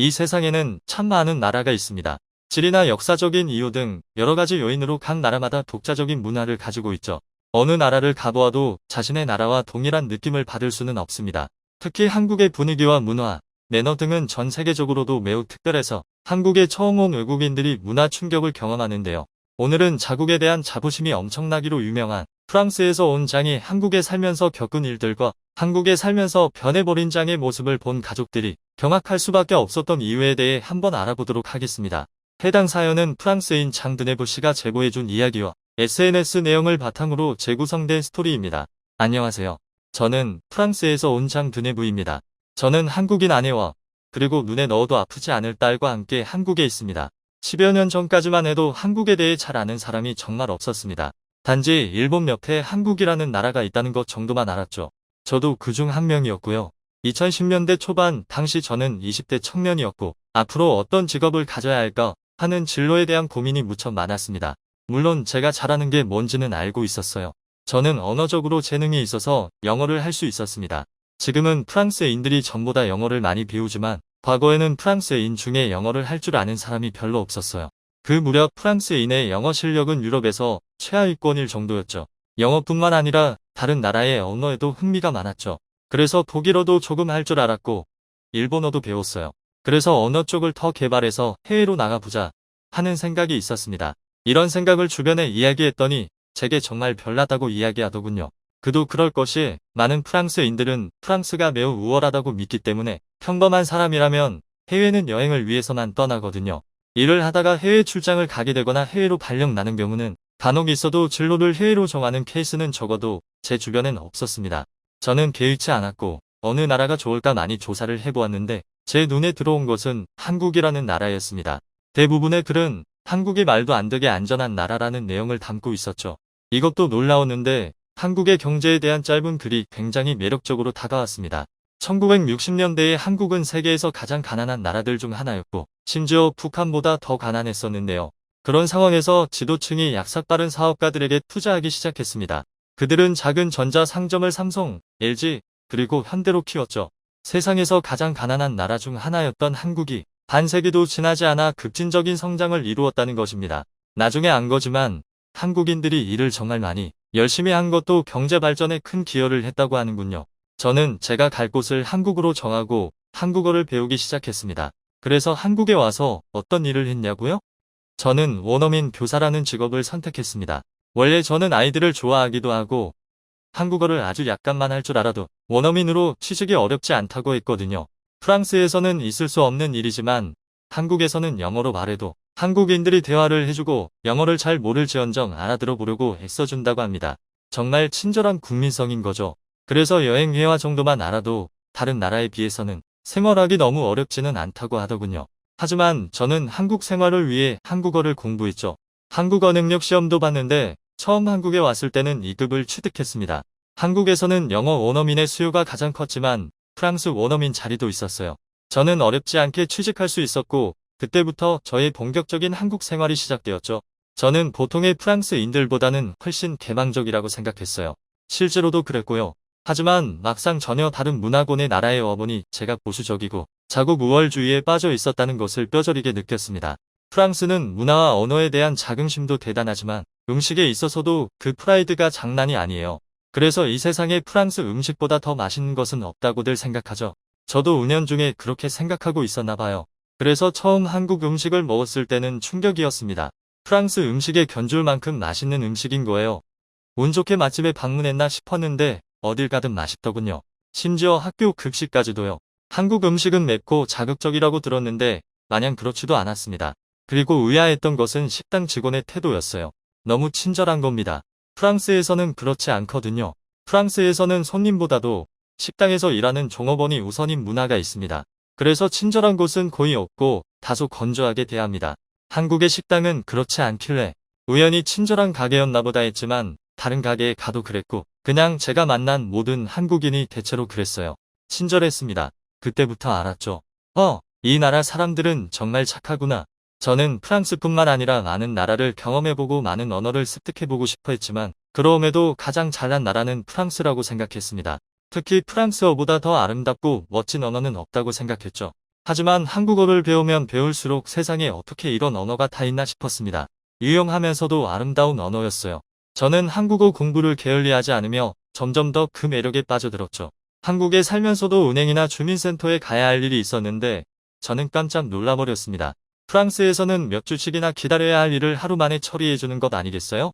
이 세상에는 참 많은 나라가 있습니다. 지리나 역사적인 이유 등 여러 가지 요인으로 각 나라마다 독자적인 문화를 가지고 있죠. 어느 나라를 가보아도 자신의 나라와 동일한 느낌을 받을 수는 없습니다. 특히 한국의 분위기와 문화, 매너 등은 전 세계적으로도 매우 특별해서 한국에 처음 온 외국인들이 문화 충격을 경험하는데요. 오늘은 자국에 대한 자부심이 엄청나기로 유명한 프랑스에서 온 장이 한국에 살면서 겪은 일들과 한국에 살면서 변해버린 장의 모습을 본 가족들이 경악할 수밖에 없었던 이유에 대해 한번 알아보도록 하겠습니다. 해당 사연은 프랑스인 장드네브 씨가 제보해준 이야기와 SNS 내용을 바탕으로 재구성된 스토리입니다. 안녕하세요. 저는 프랑스에서 온 장드네브입니다. 저는 한국인 아내와 그리고 눈에 넣어도 아프지 않을 딸과 함께 한국에 있습니다. 10여 년 전까지만 해도 한국에 대해 잘 아는 사람이 정말 없었습니다. 단지 일본 옆에 한국이라는 나라가 있다는 것 정도만 알았죠. 저도 그 중 한 명이었고요. 2010년대 초반 당시 저는 20대 청년이었고 앞으로 어떤 직업을 가져야 할까 하는 진로에 대한 고민이 무척 많았습니다. 물론 제가 잘하는 게 뭔지는 알고 있었어요. 저는 언어적으로 재능이 있어서 영어를 할 수 있었습니다. 지금은 프랑스인들이 전보다 영어를 많이 배우지만 과거에는 프랑스인 중에 영어를 할 줄 아는 사람이 별로 없었어요. 그 무렵 프랑스인의 영어 실력은 유럽에서 최하위권일 정도였죠. 영어뿐만 아니라 다른 나라의 언어에도 흥미가 많았죠. 그래서 독일어도 조금 할 줄 알았고 일본어도 배웠어요. 그래서 언어 쪽을 더 개발해서 해외로 나가보자 하는 생각이 있었습니다. 이런 생각을 주변에 이야기했더니 제게 정말 별나다고 이야기하더군요. 그도 그럴 것이 많은 프랑스인들은 프랑스가 매우 우월하다고 믿기 때문에 평범한 사람이라면 해외는 여행을 위해서만 떠나거든요. 일을 하다가 해외 출장을 가게 되거나 해외로 발령 나는 경우는 간혹 있어도 진로를 해외로 정하는 케이스는 적어도 제 주변엔 없었습니다. 저는 개의치 않았고 어느 나라가 좋을까 많이 조사를 해보았는데 제 눈에 들어온 것은 한국이라는 나라였습니다. 대부분의 글은 한국이 말도 안 되게 안전한 나라라는 내용을 담고 있었죠. 이것도 놀라웠는데 한국의 경제에 대한 짧은 글이 굉장히 매력적으로 다가왔습니다. 1960년대에 한국은 세계에서 가장 가난한 나라들 중 하나였고 심지어 북한보다 더 가난했었는데요. 그런 상황에서 지도층이 약삭빠른 사업가들에게 투자하기 시작했습니다. 그들은 작은 전자 상점을 삼성, LG, 그리고 현대로 키웠죠. 세상에서 가장 가난한 나라 중 하나였던 한국이 반세기도 지나지 않아 급진적인 성장을 이루었다는 것입니다. 나중에 안 거지만 한국인들이 일을 정말 많이 열심히 한 것도 경제 발전에 큰 기여를 했다고 하는군요. 저는 제가 갈 곳을 한국으로 정하고 한국어를 배우기 시작했습니다. 그래서 한국에 와서 어떤 일을 했냐고요? 저는 원어민 교사라는 직업을 선택했습니다. 원래 저는 아이들을 좋아하기도 하고 한국어를 아주 약간만 할 줄 알아도 원어민으로 취직이 어렵지 않다고 했거든요. 프랑스에서는 있을 수 없는 일이지만 한국에서는 영어로 말해도 한국인들이 대화를 해주고 영어를 잘 모를지언정 알아들어 보려고 애써준다고 합니다. 정말 친절한 국민성인 거죠. 그래서 여행 회화 정도만 알아도 다른 나라에 비해서는 생활하기 너무 어렵지는 않다고 하더군요. 하지만 저는 한국 생활을 위해 한국어를 공부했죠. 한국어 능력 시험도 봤는데 처음 한국에 왔을 때는 2급을 취득했습니다. 한국에서는 영어 원어민의 수요가 가장 컸지만 프랑스 원어민 자리도 있었어요. 저는 어렵지 않게 취직할 수 있었고 그때부터 저의 본격적인 한국 생활이 시작되었죠. 저는 보통의 프랑스인들보다는 훨씬 개방적이라고 생각했어요. 실제로도 그랬고요. 하지만 막상 전혀 다른 문화권의 나라에 와보니 제가 보수적이고 자국 우월주의에 빠져 있었다는 것을 뼈저리게 느꼈습니다. 프랑스는 문화와 언어에 대한 자긍심도 대단하지만 음식에 있어서도 그 프라이드가 장난이 아니에요. 그래서 이 세상에 프랑스 음식보다 더 맛있는 것은 없다고들 생각하죠. 저도 은연중에 그렇게 생각하고 있었나 봐요. 그래서 처음 한국 음식을 먹었을 때는 충격이었습니다. 프랑스 음식에 견줄 만큼 맛있는 음식인 거예요. 운 좋게 맛집에 방문했나 싶었는데 어딜 가든 맛있더군요. 심지어 학교 급식까지도요. 한국 음식은 맵고 자극적이라고 들었는데 마냥 그렇지도 않았습니다. 그리고 의아했던 것은 식당 직원의 태도였어요. 너무 친절한 겁니다. 프랑스에서는 그렇지 않거든요. 프랑스에서는 손님보다도 식당에서 일하는 종업원이 우선인 문화가 있습니다. 그래서 친절한 곳은 거의 없고 다소 건조하게 대합니다. 한국의 식당은 그렇지 않길래 우연히 친절한 가게였나 보다 했지만 다른 가게에 가도 그랬고 그냥 제가 만난 모든 한국인이 대체로 그랬어요. 친절했습니다. 그때부터 알았죠. 어, 이 나라 사람들은 정말 착하구나. 저는 프랑스뿐만 아니라 많은 나라를 경험해보고 많은 언어를 습득해보고 싶어 했지만 그럼에도 가장 잘난 나라는 프랑스라고 생각했습니다. 특히 프랑스어보다 더 아름답고 멋진 언어는 없다고 생각했죠. 하지만 한국어를 배우면 배울수록 세상에 어떻게 이런 언어가 다 있나 싶었습니다. 유용하면서도 아름다운 언어였어요. 저는 한국어 공부를 게을리하지 않으며 점점 더 그 매력에 빠져들었죠. 한국에 살면서도 은행이나 주민센터에 가야 할 일이 있었는데 저는 깜짝 놀라버렸습니다. 프랑스에서는 몇 주씩이나 기다려야 할 일을 하루 만에 처리해주는 것 아니겠어요?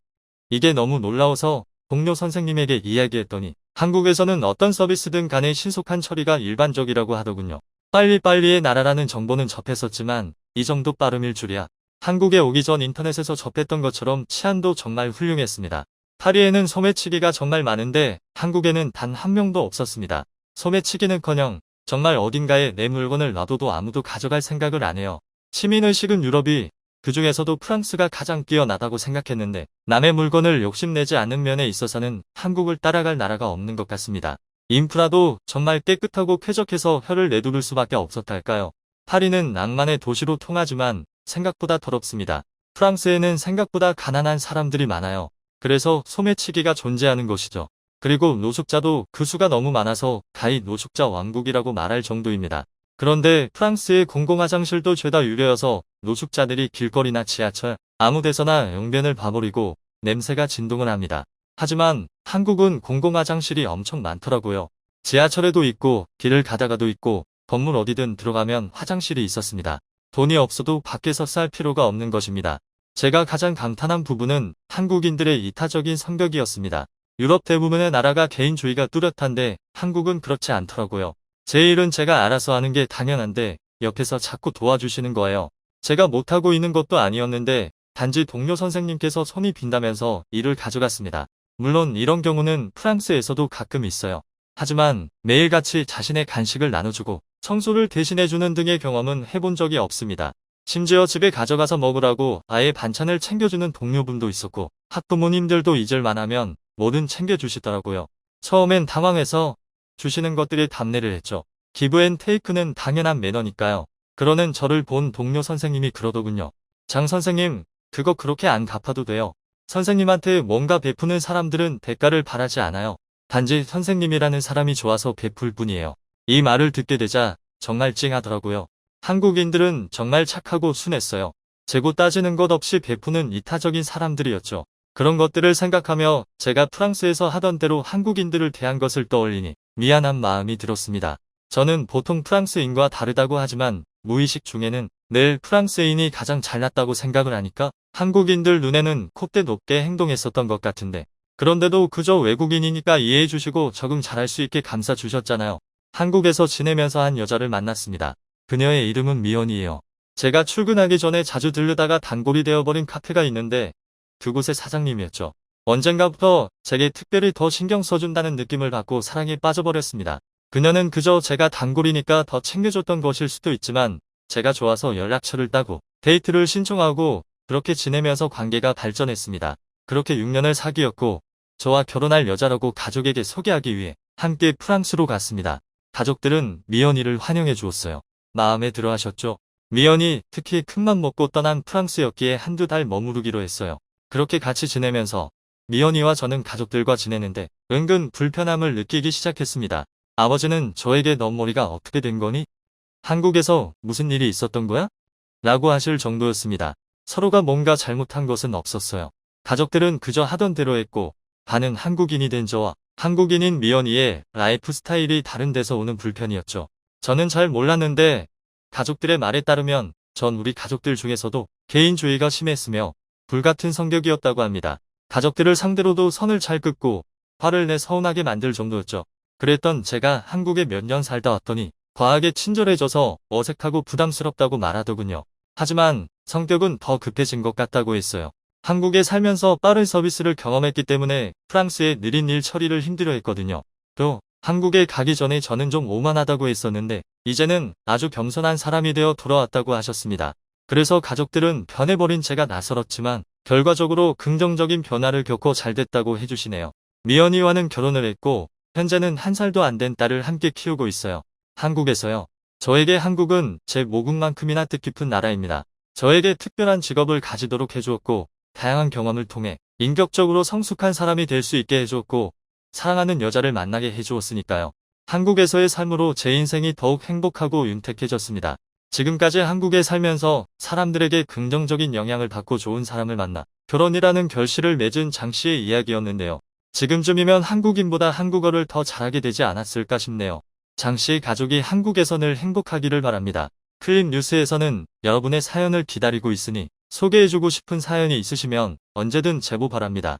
이게 너무 놀라워서 동료 선생님에게 이야기했더니 한국에서는 어떤 서비스든 간에 신속한 처리가 일반적이라고 하더군요. 빨리빨리의 나라라는 정보는 접했었지만 이 정도 빠름일 줄이야. 한국에 오기 전 인터넷에서 접했던 것처럼 치안도 정말 훌륭했습니다. 파리에는 소매치기가 정말 많은데 한국에는 단 한 명도 없었습니다. 소매치기는커녕 정말 어딘가에 내 물건을 놔둬도 아무도 가져갈 생각을 안 해요. 시민의식은 유럽이 그 중에서도 프랑스가 가장 뛰어나다고 생각했는데 남의 물건을 욕심내지 않는 면에 있어서는 한국을 따라갈 나라가 없는 것 같습니다. 인프라도 정말 깨끗하고 쾌적해서 혀를 내두를 수밖에 없었달까요. 파리는 낭만의 도시로 통하지만 생각보다 더럽습니다. 프랑스에는 생각보다 가난한 사람들이 많아요. 그래서 소매치기가 존재하는 것이죠. 그리고 노숙자도 그 수가 너무 많아서 가히 노숙자 왕국이라고 말할 정도입니다. 그런데 프랑스의 공공화장실도 죄다 유료여서 노숙자들이 길거리나 지하철 아무 데서나 용변을 봐버리고 냄새가 진동을 합니다. 하지만 한국은 공공화장실이 엄청 많더라고요. 지하철에도 있고 길을 가다가도 있고 건물 어디든 들어가면 화장실이 있었습니다. 돈이 없어도 밖에서 쌀 필요가 없는 것입니다. 제가 가장 감탄한 부분은 한국인들의 이타적인 성격이었습니다. 유럽 대부분의 나라가 개인주의가 뚜렷한데 한국은 그렇지 않더라고요. 제 일은 제가 알아서 하는 게 당연한데 옆에서 자꾸 도와주시는 거예요. 제가 못하고 있는 것도 아니었는데 단지 동료 선생님께서 손이 빈다면서 일을 가져갔습니다. 물론 이런 경우는 프랑스에서도 가끔 있어요. 하지만 매일같이 자신의 간식을 나눠주고 청소를 대신해주는 등의 경험은 해본 적이 없습니다. 심지어 집에 가져가서 먹으라고 아예 반찬을 챙겨주는 동료분도 있었고 학부모님들도 잊을만 하면 뭐든 챙겨주시더라고요. 처음엔 당황해서 주시는 것들이 답례를 했죠. 기브 앤 테이크는 당연한 매너니까요. 그러는 저를 본 동료 선생님이 그러더군요. 장 선생님, 그거 그렇게 안 갚아도 돼요. 선생님한테 뭔가 베푸는 사람들은 대가를 바라지 않아요. 단지 선생님이라는 사람이 좋아서 베풀 뿐이에요. 이 말을 듣게 되자 정말 찡하더라고요. 한국인들은 정말 착하고 순했어요. 재고 따지는 것 없이 베푸는 이타적인 사람들이었죠. 그런 것들을 생각하며 제가 프랑스에서 하던 대로 한국인들을 대한 것을 떠올리니 미안한 마음이 들었습니다. 저는 보통 프랑스인과 다르다고 하지만 무의식 중에는 늘 프랑스인이 가장 잘났다고 생각을 하니까 한국인들 눈에는 콧대 높게 행동했었던 것 같은데 그런데도 그저 외국인이니까 이해해 주시고 적응 잘할 수 있게 감싸 주셨잖아요. 한국에서 지내면서 한 여자를 만났습니다. 그녀의 이름은 미연이에요. 제가 출근하기 전에 자주 들르다가 단골이 되어버린 카페가 있는데 그곳의 사장님이었죠. 언젠가부터 제게 특별히 더 신경 써준다는 느낌을 받고 사랑에 빠져버렸습니다. 그녀는 그저 제가 단골이니까 더 챙겨줬던 것일 수도 있지만 제가 좋아서 연락처를 따고 데이트를 신청하고 그렇게 지내면서 관계가 발전했습니다. 그렇게 6년을 사귀었고 저와 결혼할 여자라고 가족에게 소개하기 위해 함께 프랑스로 갔습니다. 가족들은 미연이를 환영해 주었어요. 마음에 들어 하셨죠? 미연이 특히 큰맘 먹고 떠난 프랑스였기에 한두 달 머무르기로 했어요. 그렇게 같이 지내면서 미연이와 저는 가족들과 지내는데 은근 불편함을 느끼기 시작했습니다. 아버지는 저에게 넌 머리가 어떻게 된 거니? 한국에서 무슨 일이 있었던 거야? 라고 하실 정도였습니다. 서로가 뭔가 잘못한 것은 없었어요. 가족들은 그저 하던 대로 했고 반은 한국인이 된 저와 한국인인 미연이의 라이프 스타일이 다른 데서 오는 불편이었죠. 저는 잘 몰랐는데 가족들의 말에 따르면 전 우리 가족들 중에서도 개인주의가 심했으며 불같은 성격이었다고 합니다. 가족들을 상대로도 선을 잘 긋고 화를 내 서운하게 만들 정도였죠. 그랬던 제가 한국에 몇 년 살다 왔더니 과하게 친절해져서 어색하고 부담스럽다고 말하더군요. 하지만 성격은 더 급해진 것 같다고 했어요. 한국에 살면서 빠른 서비스를 경험했기 때문에 프랑스의 느린 일 처리를 힘들어 했거든요. 또 한국에 가기 전에 저는 좀 오만하다고 했었는데 이제는 아주 겸손한 사람이 되어 돌아왔다고 하셨습니다. 그래서 가족들은 변해버린 제가 나설었지만 결과적으로 긍정적인 변화를 겪고 잘 됐다고 해주시네요. 미연이와는 결혼을 했고 현재는 한 살도 안 된 딸을 함께 키우고 있어요. 한국에서요. 저에게 한국은 제 모국만큼이나 뜻깊은 나라입니다. 저에게 특별한 직업을 가지도록 해주었고 다양한 경험을 통해 인격적으로 성숙한 사람이 될 수 있게 해주었고 사랑하는 여자를 만나게 해주었으니까요. 한국에서의 삶으로 제 인생이 더욱 행복하고 윤택해졌습니다. 지금까지 한국에 살면서 사람들에게 긍정적인 영향을 받고 좋은 사람을 만나 결혼이라는 결실을 맺은 장 씨의 이야기였는데요. 지금쯤이면 한국인보다 한국어를 더 잘하게 되지 않았을까 싶네요. 장 씨의 가족이 한국에서 늘 행복하기를 바랍니다. 클립 뉴스에서는 여러분의 사연을 기다리고 있으니 소개해주고 싶은 사연이 있으시면 언제든 제보 바랍니다.